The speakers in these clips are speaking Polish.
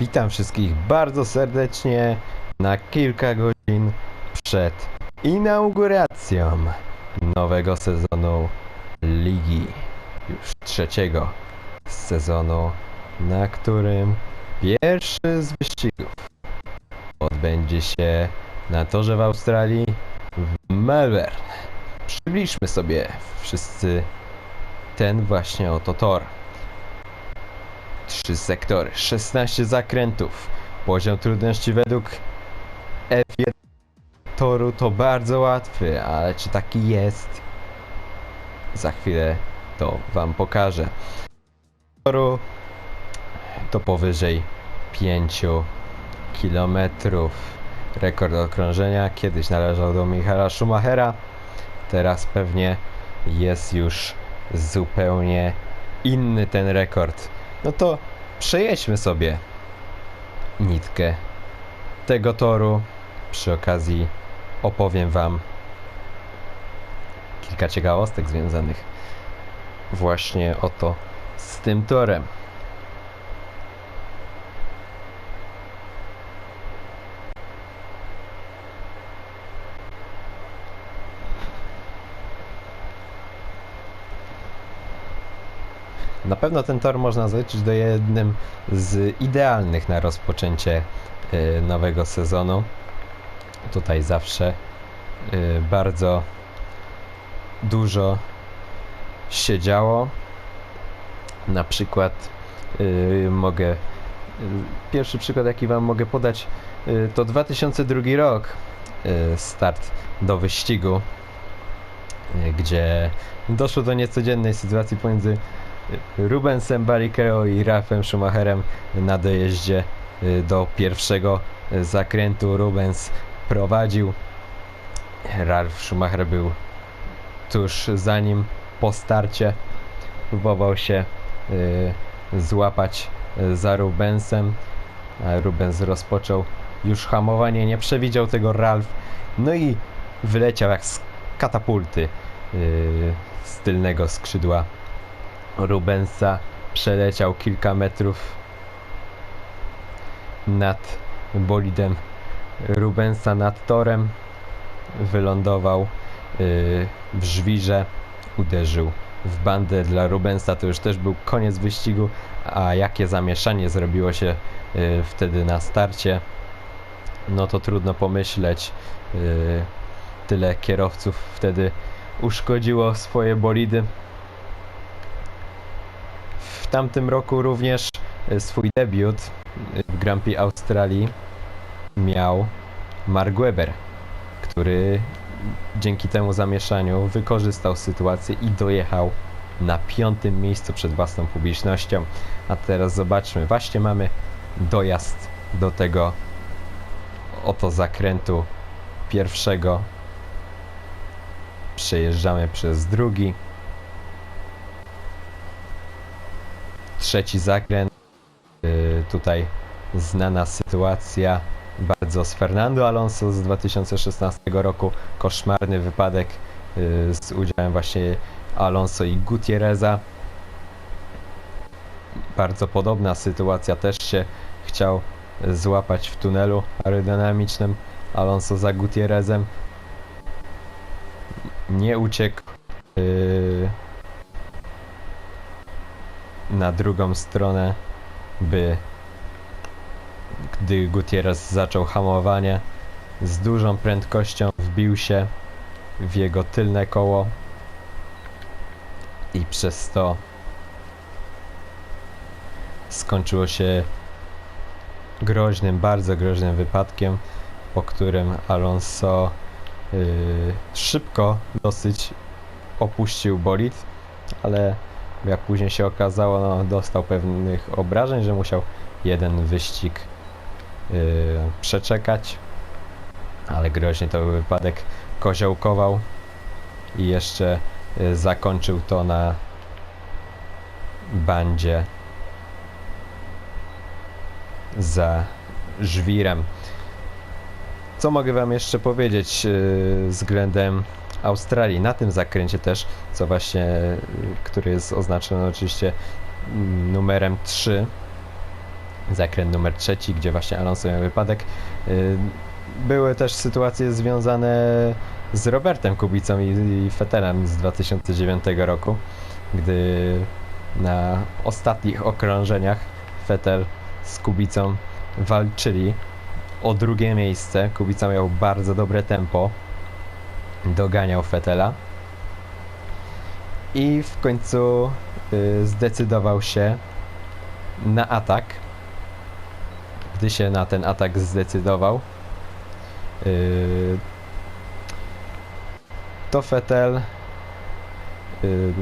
Witam wszystkich bardzo serdecznie na kilka godzin przed inauguracją nowego sezonu ligi. Już trzeciego sezonu, na którym pierwszy z wyścigów odbędzie się na torze w Australii w Melbourne. Przybliżmy sobie wszyscy ten właśnie oto tor. Trzy sektory, 16 zakrętów. Poziom trudności według F1 toru to bardzo łatwy, ale czy taki jest? Za chwilę to wam pokażę. Toru to powyżej 5 kilometrów. Rekord okrążenia kiedyś należał do Michaela Schumachera. Teraz pewnie jest już zupełnie inny ten rekord. No to przejedźmy sobie nitkę tego toru. Przy okazji opowiem Wam kilka ciekawostek związanych właśnie oto z tym torem. Na pewno ten tor można zaliczyć do jednym z idealnych na rozpoczęcie y, nowego sezonu. Tutaj zawsze y, bardzo dużo się działo. Na przykład y, mogę pierwszy przykład jaki wam mogę podać to 2002 rok start do wyścigu gdzie doszło do niecodziennej sytuacji pomiędzy Rubensem Barrichello i Ralfem Schumacherem na dojeździe y, do pierwszego y, zakrętu. Rubens prowadził. Ralf Schumacher był tuż za nim po starcie. Próbował się y, złapać za Rubensem. A Rubens rozpoczął już hamowanie. Nie przewidział tego Ralf. No i wyleciał jak z katapulty z tylnego skrzydła Rubensa przeleciał kilka metrów nad bolidem. Rubensa nad torem. Wylądował yy, w żwirze. Uderzył w bandę dla Rubensa. To już też był koniec wyścigu. A jakie zamieszanie zrobiło się yy, wtedy na starcie? No to trudno pomyśleć. Yy, tyle kierowców wtedy uszkodziło swoje bolidy tamtym roku również e, swój debiut e, w Grand Prix Australii miał Mark Webber, który dzięki temu zamieszaniu wykorzystał sytuację i dojechał na piątym miejscu przed własną publicznością. A teraz zobaczmy, właśnie mamy dojazd do tego oto zakrętu pierwszego. Przejeżdżamy przez drugi. Trzeci zakręt. Yy, tutaj znana sytuacja bardzo z Fernando Alonso z 2016 roku. Koszmarny wypadek yy, z udziałem właśnie Alonso i Gutierreza. Bardzo podobna sytuacja też się chciał złapać w tunelu aerodynamicznym Alonso za Gutierrezem. Nie uciekł. Yy, na drugą stronę, by gdy Gutierrez zaczął hamowanie, z dużą prędkością wbił się w jego tylne koło i przez to skończyło się groźnym, bardzo groźnym wypadkiem, po którym Alonso yy, szybko dosyć opuścił bolid, ale jak później się okazało, no, dostał pewnych obrażeń, że musiał jeden wyścig yy, przeczekać, ale groźnie to był wypadek koziołkował i jeszcze yy, zakończył to na bandzie za żwirem. Co mogę Wam jeszcze powiedzieć yy, względem Australii na tym zakręcie też, co właśnie, y, który jest oznaczony oczywiście mm, numerem 3. zakręt numer trzeci, gdzie właśnie Alonso miał wypadek. Y, Były też sytuacje związane z Robertem Kubicą i Fetelem z 2009 roku, gdy na ostatnich okrążeniach Fetel z Kubicą walczyli o drugie miejsce. Kubica miał bardzo dobre tempo, doganiał Fetela i w końcu y, zdecydował się na atak. Gdy się na ten atak zdecydował, y, to Fetel y,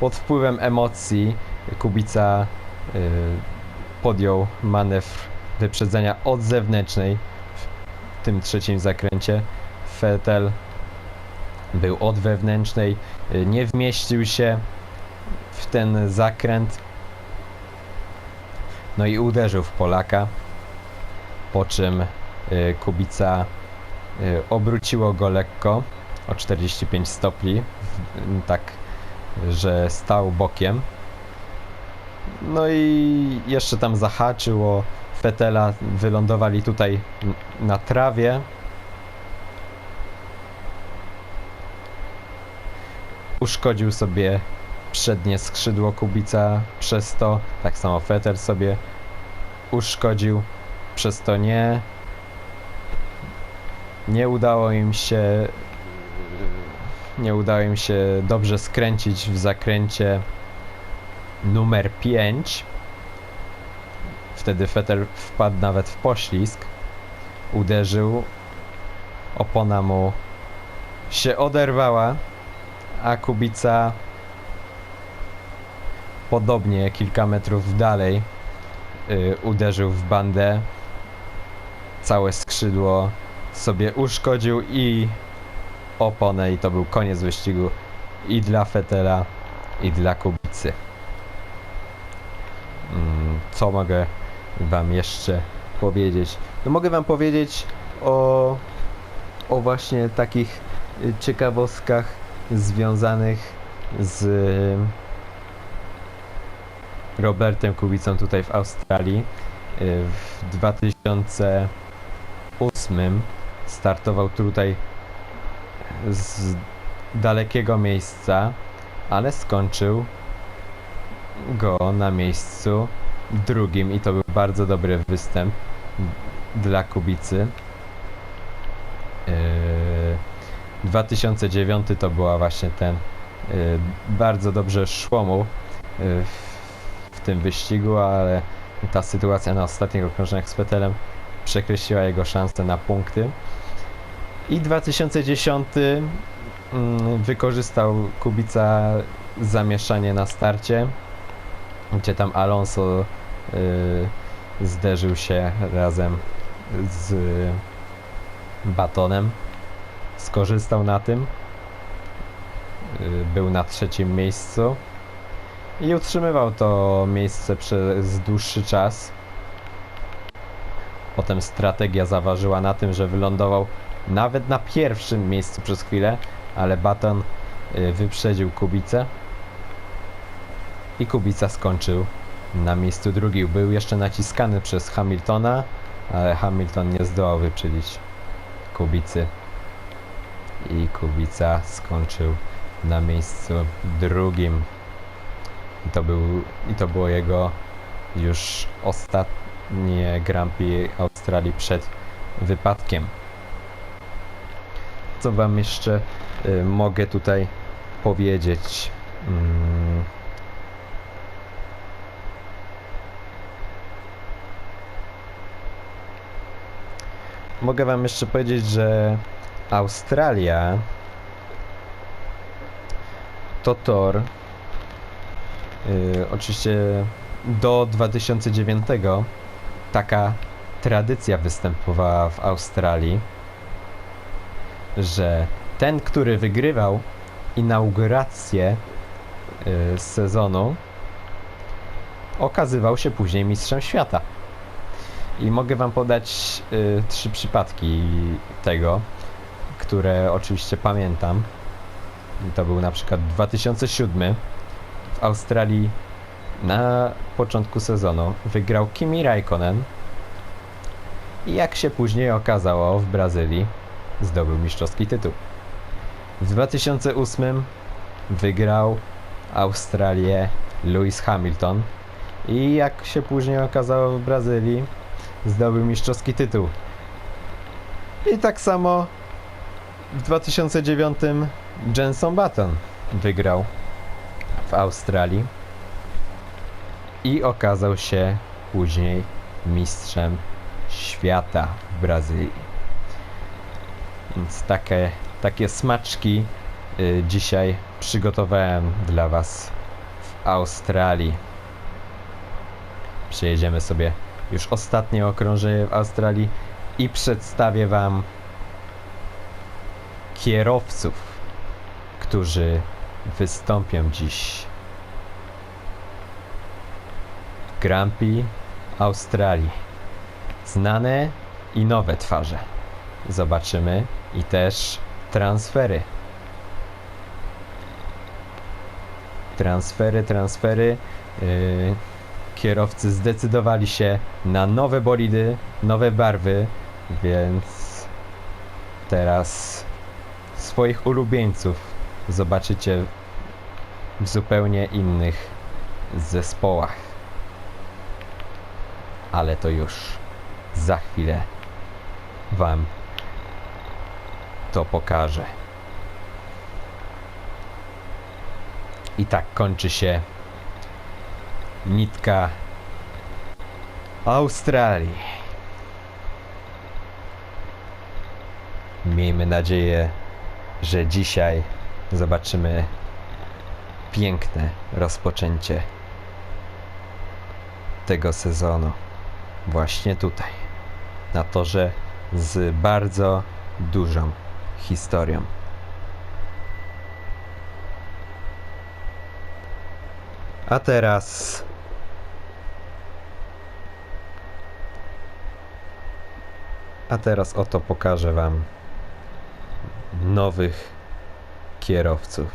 pod wpływem emocji Kubica podjął manewr wyprzedzenia od zewnętrznej w tym trzecim zakręcie. Fetel był od wewnętrznej, y, nie wmieścił się w ten zakręt. No i uderzył w Polaka, po czym y, Kubica y, obróciło go lekko o 45 stopni, tak, że stał bokiem. No i jeszcze tam zahaczyło Fetela, wylądowali tutaj na trawie. Uszkodził sobie przednie skrzydło Kubica przez to, tak samo Fetel sobie uszkodził, przez to nie nie udało im się nie udało im się dobrze skręcić w zakręcie numer 5 wtedy Fetel wpadł nawet w poślizg uderzył opona mu się oderwała a Kubica podobnie kilka metrów dalej y, uderzył w bandę. Całe skrzydło sobie uszkodził i oponę i to był koniec wyścigu i dla Fetela i dla Kubicy. Mm, co mogę wam jeszcze powiedzieć? No mogę wam powiedzieć o o właśnie takich y, ciekawostkach związanych z Robertem Kubicą tutaj w Australii. Y, W 2008 startował tutaj z dalekiego miejsca, ale skończył go na miejscu drugim i to był bardzo dobry występ dla Kubicy. Yy, 2009 to była właśnie ten yy, bardzo dobrze szło mu yy, w, tym wyścigu, ale ta sytuacja na ostatnich okrążeniach z Fetelem przekreśliła jego szanse na punkty. I 2010 mm, wykorzystał Kubica zamieszanie na starcie, gdzie tam Alonso yy, zderzył się razem z Batonem. Skorzystał na tym. Yy, Był na trzecim miejscu i utrzymywał to miejsce przez dłuższy czas. Potem strategia zaważyła na tym, że wylądował nawet na pierwszym miejscu przez chwilę, ale Baton y, wyprzedził Kubicę i Kubica skończył na miejscu drugim. Był jeszcze naciskany przez Hamiltona, ale Hamilton nie zdołał wyprzedzić Kubicy i Kubica skończył na miejscu drugim. I to, był, I to było jego już ostatnie Grand Prix Australii przed wypadkiem. Co wam jeszcze y, mogę tutaj powiedzieć? Mm. Mogę wam jeszcze powiedzieć, że Australia to tor. Yy, oczywiście do 2009 taka tradycja występowała w Australii, że ten, który wygrywał inaugurację yy, sezonu, okazywał się później mistrzem świata. I mogę wam podać y, trzy przypadki tego, które oczywiście pamiętam. To był na przykład 2007. W Australii na początku sezonu wygrał Kimi Raikkonen i jak się później okazało w Brazylii zdobył mistrzowski tytuł. W 2008 wygrał Australię Lewis Hamilton i jak się później okazało w Brazylii zdobył mistrzowski tytuł. I tak samo w 2009 Jenson Button wygrał w Australii i okazał się później mistrzem świata w Brazylii. Więc takie, takie smaczki y, dzisiaj przygotowałem dla Was w Australii. Przejedziemy sobie już ostatnie okrążenie w Australii i przedstawię Wam kierowców, którzy wystąpią dziś w Grand Prix Australii. Znane i nowe twarze. Zobaczymy i też transfery. Transfery, transfery. Yy, kierowcy zdecydowali się na nowe bolidy, nowe barwy, więc teraz swoich ulubieńców zobaczycie w zupełnie innych zespołach. Ale to już za chwilę Wam to pokażę. I tak kończy się nitka Australii. Miejmy nadzieję, że dzisiaj zobaczymy piękne rozpoczęcie tego sezonu. Właśnie tutaj, na torze z bardzo dużą historią. A teraz A teraz oto pokażę Wam nowych kierowców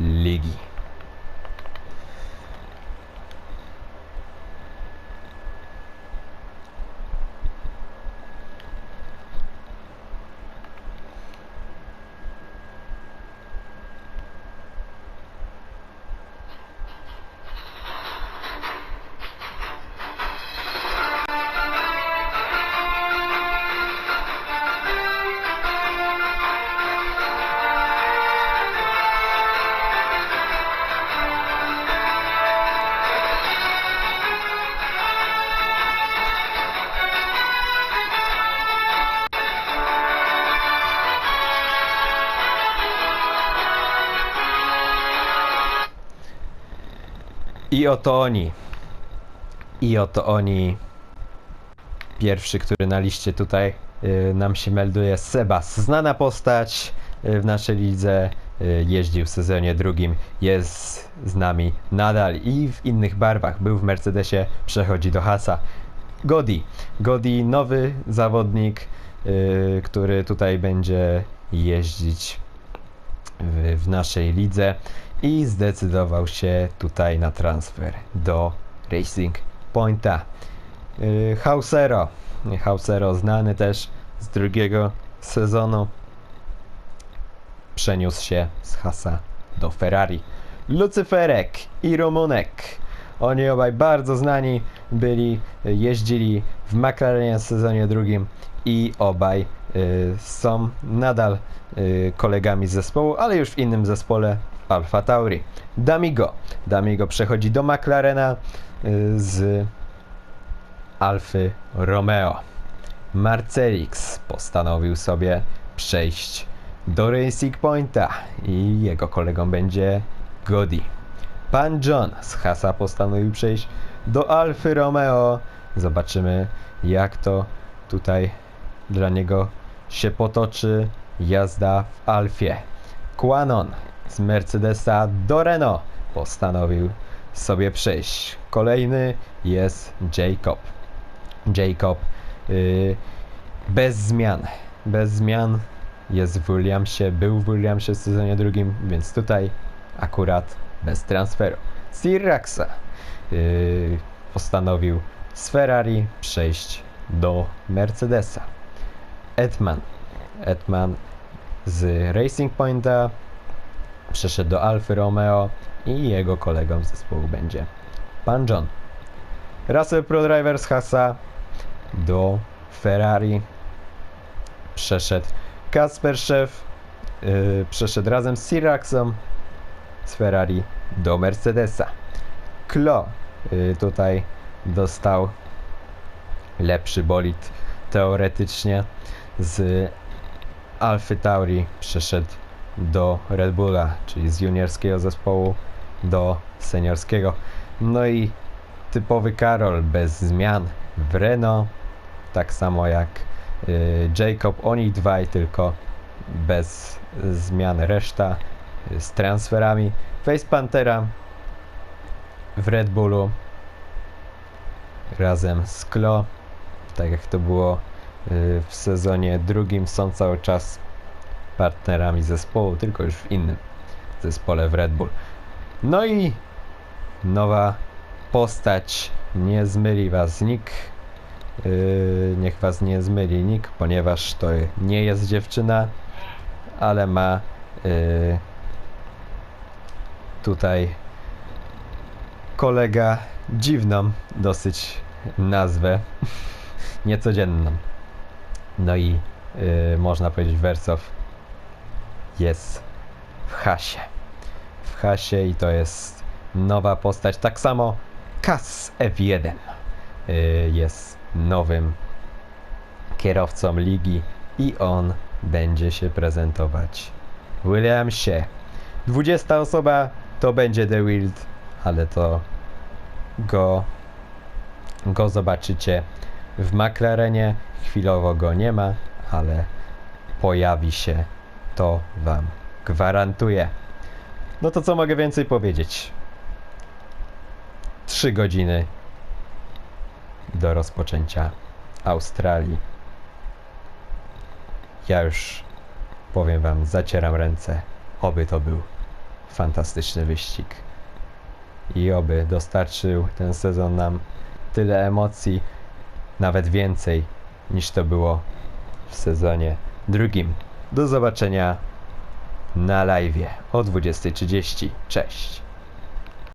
ligi. I oto oni. I oto oni. Pierwszy, który na liście tutaj y, nam się melduje, Sebas. Znana postać y, w naszej lidze. Y, jeździł w sezonie drugim. Jest z nami nadal i w innych barwach. Był w Mercedesie, przechodzi do Hasa. Godi. Godi, nowy zawodnik, y, który tutaj będzie jeździć w, w naszej lidze i zdecydował się tutaj na transfer do Racing Pointa. Yy, Hausero, Hausero znany też z drugiego sezonu, przeniósł się z Hasa do Ferrari. Lucyferek i Rumunek. Oni obaj bardzo znani byli, jeździli w McLarenie w sezonie drugim i obaj y, są nadal y, kolegami z zespołu, ale już w innym zespole Alfa Tauri. Damigo. Damigo przechodzi do McLarena y, z Alfy Romeo. Marcelix postanowił sobie przejść do Racing Pointa i jego kolegą będzie Godi. Pan John z Hasa postanowił przejść do Alfy Romeo. Zobaczymy jak to tutaj dla niego się potoczy jazda w Alfie. Quanon z Mercedesa do Renault postanowił sobie przejść. Kolejny jest Jacob. Jacob yy, bez zmian. Bez zmian jest w Williamsie, był w Williamsie w sezonie drugim, więc tutaj akurat bez transferu. Sirraxa yy, postanowił z Ferrari przejść do Mercedesa. Edman. Edman z Racing Pointa przeszedł do Alfy Romeo i jego kolegą z zespołu będzie pan John. Russell Pro Driver z Hasa do Ferrari przeszedł Kasper Szef yy, przeszedł razem z Siraxem z Ferrari do Mercedesa. Klo yy, tutaj dostał lepszy bolid teoretycznie z Alfy Tauri przeszedł do Red Bulla, czyli z juniorskiego zespołu do seniorskiego. No i typowy Karol bez zmian w Renault, tak samo jak y, Jacob, oni dwaj tylko bez zmian reszta y, z transferami. Face Pantera w Red Bullu razem z Klo, tak jak to było y, w sezonie drugim, są cały czas partnerami zespołu, tylko już w innym zespole w Red Bull. No i nowa postać, nie zmyli was nikt, yy, niech was nie zmyli nikt, ponieważ to nie jest dziewczyna, ale ma yy, tutaj kolega dziwną dosyć nazwę, niecodzienną. No i yy, można powiedzieć Wersow jest w hasie. W hasie i to jest nowa postać. Tak samo Kas F1 yy, jest nowym kierowcą ligi i on będzie się prezentować w Williamsie. 20 osoba to będzie The Wild, ale to go, go zobaczycie w McLarenie. Chwilowo go nie ma, ale pojawi się to wam gwarantuję. No to co mogę więcej powiedzieć? 3 godziny do rozpoczęcia Australii. Ja już powiem wam, zacieram ręce. Oby to był fantastyczny wyścig. I oby dostarczył ten sezon nam tyle emocji, nawet więcej niż to było w sezonie drugim. Do zobaczenia na live o 20.30. Cześć!